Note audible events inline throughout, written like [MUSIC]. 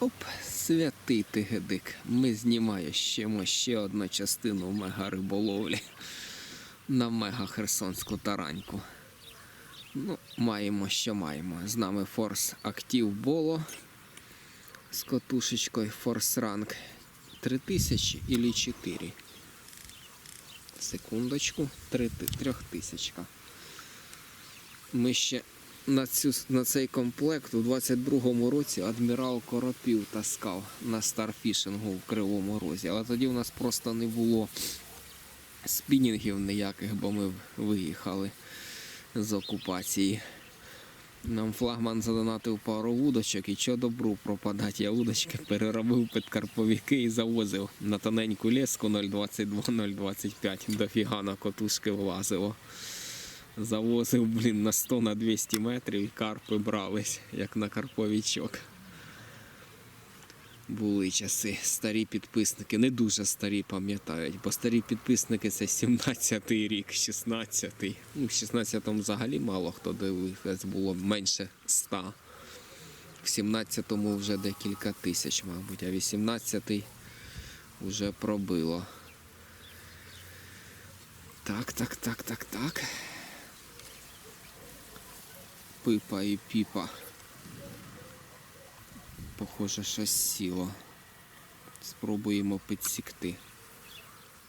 Оп, святий тигедик. Ми знімаємо ще одну частину мега риболовлі на мега херсонську тараньку. Ну, маємо, що маємо. З нами Force Active Bolo з катушечкою Force Rank 3000 или 4. Секундочку, 3000. Ми ще на, цю, на цей комплект у 22-му році адмірал Коропів таскав на старфішингу в Кривому Розі. Але тоді у нас просто не було спінінгів ніяких, бо ми виїхали з окупації. Нам флагман задонатив пару вудочок і що добру пропадать. Я вудочки переробив під карповіки і завозив на тоненьку леску 0,22-0,25. Дофіга на котушки влазило. Завозив, блін, на 100 на 200 метрів і карпи брались, як на карповічок. Були часи. Старі підписники, не дуже старі пам'ятають, бо старі підписники це 17-й рік, 16-й. Ну, в 16-му взагалі мало хто дивився, було менше 100. В 17-му вже декілька тисяч, мабуть, а 18-й вже пробило. Так, так, так, так, так. Пипа і піпа. Похоже, щось сіло. Спробуємо підсікти.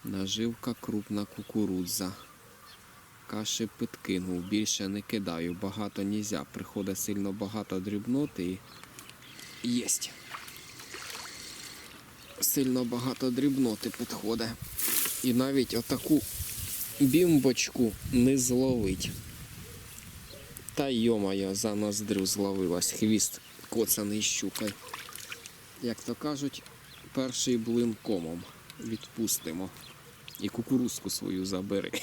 Наживка крупна кукурудза. Каші підкинув, більше не кидаю, багато нельзя. Приходить сильно багато дрібноти і. Єсть. Сильно багато дрібноти підходить. І навіть отаку бімбочку не зловить. Та йомая, за ноздрю зловилась. Хвіст коцаний щукой. Як то кажуть, перший блин комом відпустимо. І кукурузку свою забери. [LAUGHS]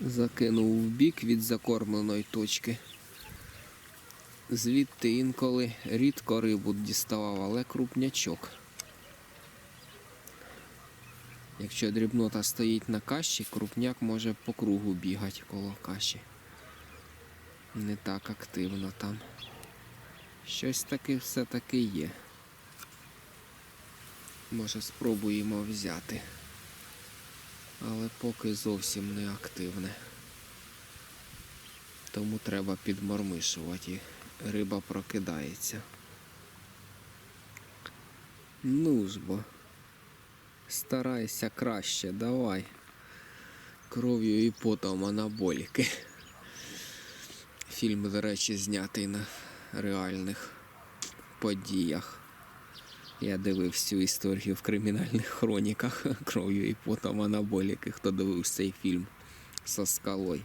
Закинув в бік від закормленої точки. Звідти інколи рідко рибу діставав, але крупнячок. Якщо дрібнота стоїть на каші, крупняк може по кругу бігати коло каші. Не так активно там. Щось таке все-таки є. Може спробуємо взяти. Але поки зовсім не активне. Тому треба підмормишувати. Риба прокидається. Ну ж бо. Старайся краще, давай. Кров'ю і потом анаболіки. Фільм, до речі, знятий на реальних подіях. Я дивився цю історію в кримінальних хроніках [LAUGHS] кров'ю і потом анаболіки. Хто дивився цей фільм со скалою.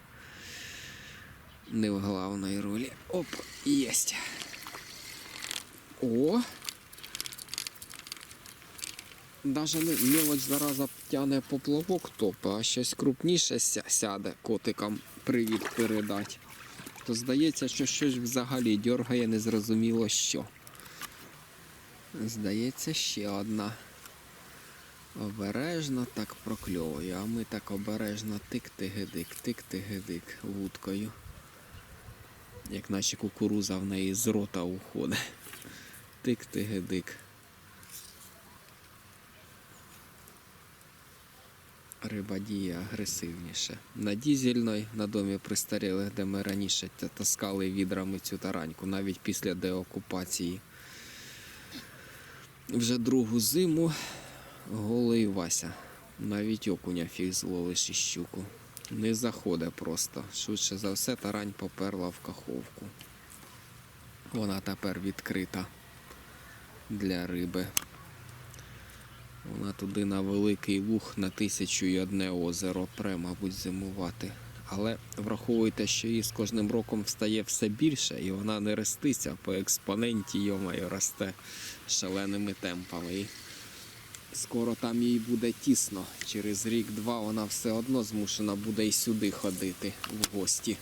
Не в главній ролі. Оп, єсть. О! Даже не зараза тяне поплавок топа, а щось крупніше сяде котикам привіт передать. То здається, що щось взагалі дьоргає незрозуміло що. Здається, ще одна. Обережно так прокльовує, а ми так обережно тик-тигидик, тик-тигидик вудкою. Як наче кукуруза в неї з рота уходить. Тик-тигидик. Риба діє агресивніше. На дізельної на домі пристарілих, де ми раніше таскали відрами цю тараньку, навіть після деокупації. Вже другу зиму голий Вася. Навіть окуня фіг зловиш і щуку. Не заходить просто. Швидше за все, тарань поперла в каховку. Вона тепер відкрита для риби. Вона туди на великий вух на тисячу і одне озеро пре, мабуть, зимувати. Але враховуйте, що її з кожним роком стає все більше, і вона не роститься по експоненті, йомаю, росте шаленими темпами. І скоро там їй буде тісно. Через рік-два вона все одно змушена буде і сюди ходити в гості.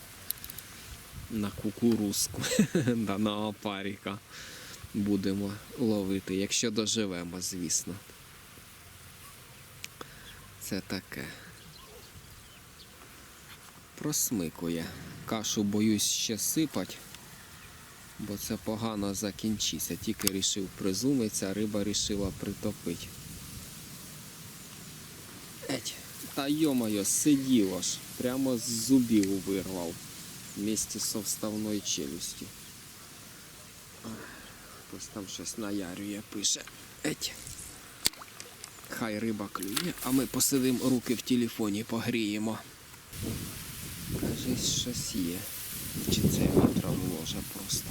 На кукурузку, [LAUGHS] на опаріка будемо ловити, якщо доживемо, звісно. Це таке. Просмикує. Кашу боюсь ще сипать. Бо це погано закінчиться. Тільки рішив призумитися, риба рішила притопити. Еть, та йомайо, сиділо ж, прямо з зубів вирвав вместе со вставною челюстю. Хтось там щось наярює, пише. Еть. Хай риба клює, а ми посидимо руки в телефоні, погріємо. Кажись, щось є. Чи це вітром ложе просто.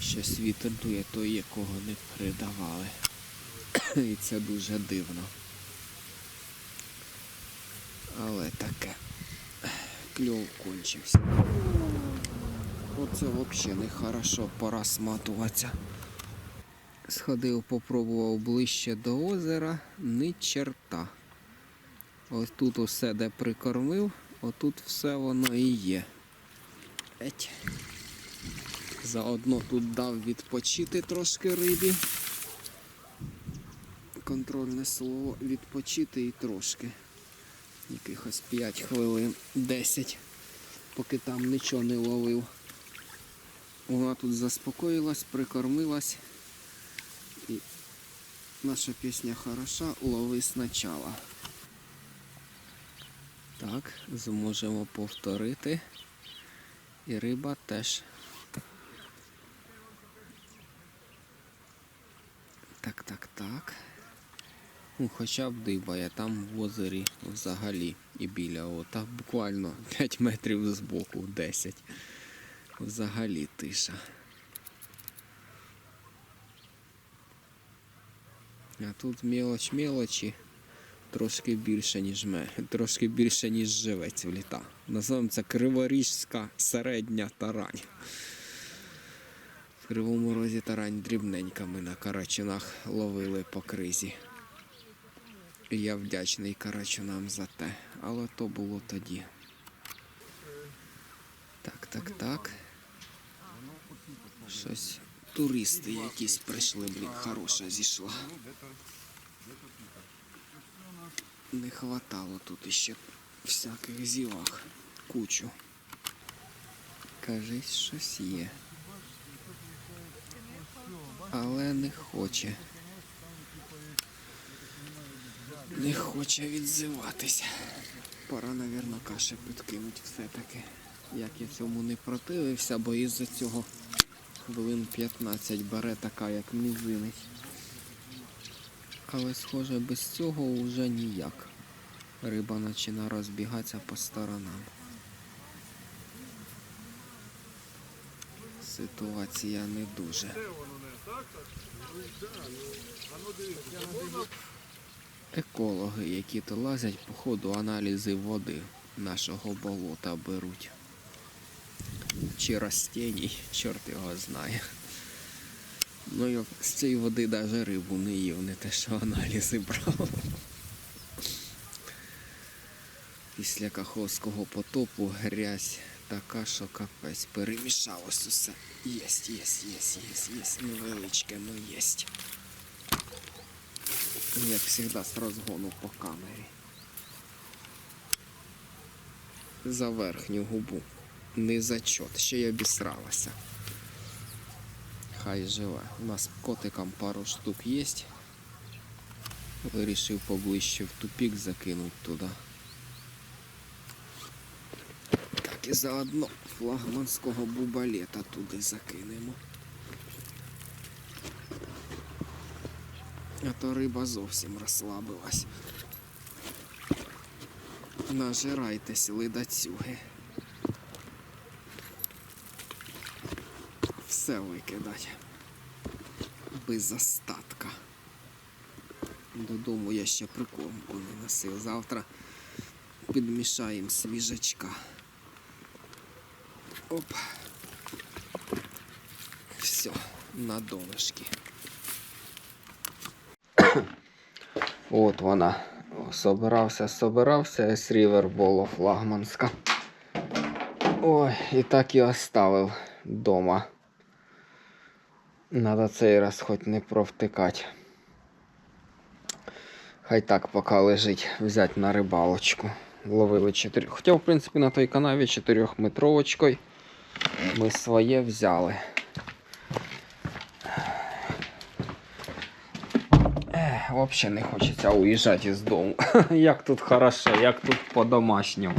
Щось вітер дує той, якого не передавали. І це дуже дивно. Але таке. Кльов кончився. Оце взагалі не хорошо, пора сматуватися. Сходив, попробував ближче до озера, ні черта. Ось тут усе, де прикормив, отут все воно і є. Еть. Заодно тут дав відпочити трошки рибі. Контрольне слово відпочити і трошки. Якихось 5 хвилин, 10, поки там нічого не ловив. Вона тут заспокоїлась, прикормилась. Наша пісня хороша, лови спочатку. Так, зможемо повторити. І риба теж. Так, так, так. Ну, хоча б дибає, там в озері взагалі і біля ота буквально 5 метрів збоку, 10. Взагалі тиша. А тут мелоч мелочі трошки більше, ніж ме, трошки більше, ніж живець вліта. Називаємо це Криворіжська середня тарань. В Кривому розі тарань дрібненька ми на карачунах ловили по кризі. І я вдячний карачунам за те, але то було тоді. Так, так, так. Щось туристи якісь прийшли, блін, хороша зійшла. Не хватало тут іще всяких зівах. Кучу. Кажись, щось є. Але не хоче. Не хоче відзиватися. Пора, навірно, каші підкинуть все-таки. Як я цьому не противився, бо із-за цього хвилин 15 бере така, як мізинець. Але схоже, без цього вже ніяк. Риба починає розбігатися по сторонам. Ситуація не дуже. Екологи, які то лазять, по ходу аналізи води нашого болота беруть. Чи растіній, чорт його знає. Ну я з цієї води навіть рибу не їв, не те, що аналізи брав. Після Каховського потопу грязь така, що капець. Перемішалось усе. Єсть, єсть, єсть, єсть, єсть. Невеличке, ну єсть. Як завжди з розгону по камері. За верхню губу. Не зачот, ще й обісралася. Хай живе. У нас котикам пару штук є. Вирішив поближче в тупік закинуть туди. Так і заодно флагманського бубалета туди закинемо. А то риба зовсім розслабилась. Нажирайтесь, ледацюги. Все викидать. Без остатка. Додому я ще прикормку не носив. Завтра підмішаємо свіжачка. Оп. Все, на донышки. [COUGHS] От вона. Собирався, собирався, S-River було флагманська. Ой, і так і оставив вдома. Надо цей раз хоч не провтикати. Хай так поки лежить, взяти на рибалочку. Ловили 4. Хоча, в принципі, на той канаві 4 метровочкою Ми своє взяли. Взагалі не хочеться уїжджати із дому. [LAUGHS] Як тут хорошо, як тут по-домашньому.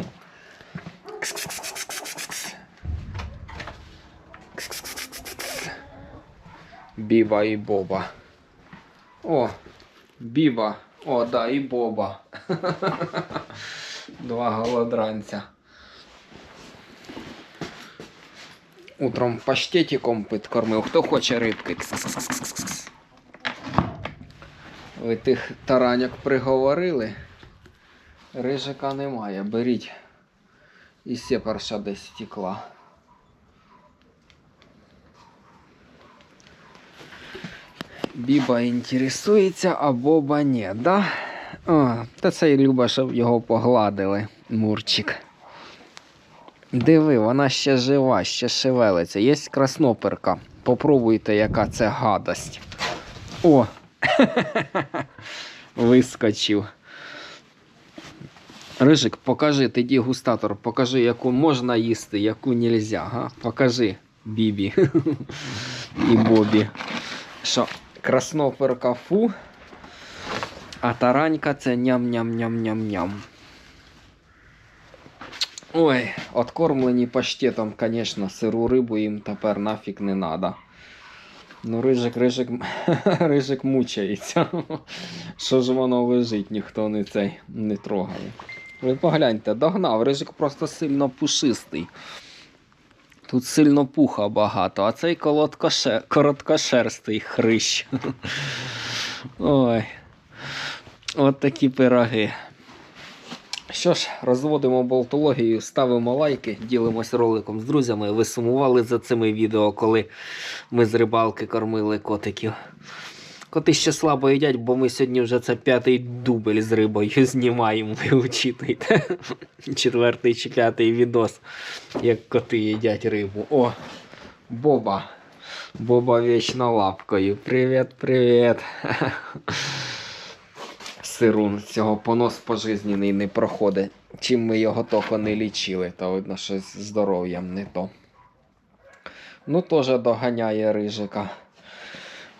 Біба і Боба. О, Біба. О, да, і Боба. [LAUGHS] Два голодранця. Утром паштетиком підкормив. Хто хоче рибки? Ви тих тараньок приговорили. Рижика немає. Беріть. І сепарша десь стекла. Біба інтересується, а Боба ні, да? Та це й Люба, щоб його погладили, Мурчик. Диви, вона ще жива, ще шевелиться. Є красноперка. Попробуйте, яка це гадость. О! [LAUGHS] Вискочив. Рижик, покажи, ти дегустатор, покажи, яку можна їсти, яку нельзя. Га? Покажи Бібі [LAUGHS] і Бобі. Що, красноперка фу, а таранька це ням-ням-ням-ням-ням. Ой, откормлені паштетом, конечно, сиру рибу їм тепер нафіг не надо. Ну, рижик, рижик, [LAUGHS] рижик мучається. Що ж воно лежить, ніхто не цей не трогає. Ви погляньте, догнав, рижик просто сильно пушистий. Тут сильно пуха багато, а цей колоткоше... короткошерстий хрищ. Ой. От такі пироги. Що ж, розводимо болтологію, ставимо лайки, ділимось роликом з друзями. Ви сумували за цими відео, коли ми з рибалки кормили котиків. Коти ще слабо їдять, бо ми сьогодні вже це п'ятий дубль з рибою [LAUGHS] знімаємо, ви учитуйте. [LAUGHS] Четвертий чи п'ятий відос, як коти їдять рибу. О, Боба. Боба вічно лапкою. Привіт, привіт. [LAUGHS] Сирун цього понос пожизнений не проходить. Чим ми його тільки не лічили, то видно, що здоров'ям не то. Ну, теж доганяє рижика.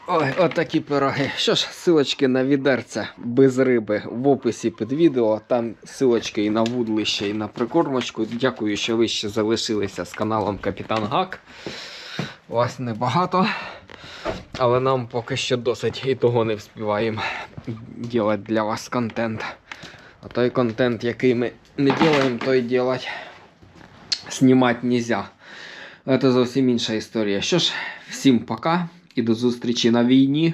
Ой, отакі пироги. Що ж, силочки на відерце без риби в описі під відео. Там силочки і на вудлище, і на прикормочку. Дякую, що ви ще залишилися з каналом Капітан Гак. Вас небагато, але нам поки що досить і того не вспіваємо робити для вас контент. А той контент, який ми не робимо, той робити знімати не можна. Це зовсім інша історія. Що ж, всім пока і до зустрічі на війні.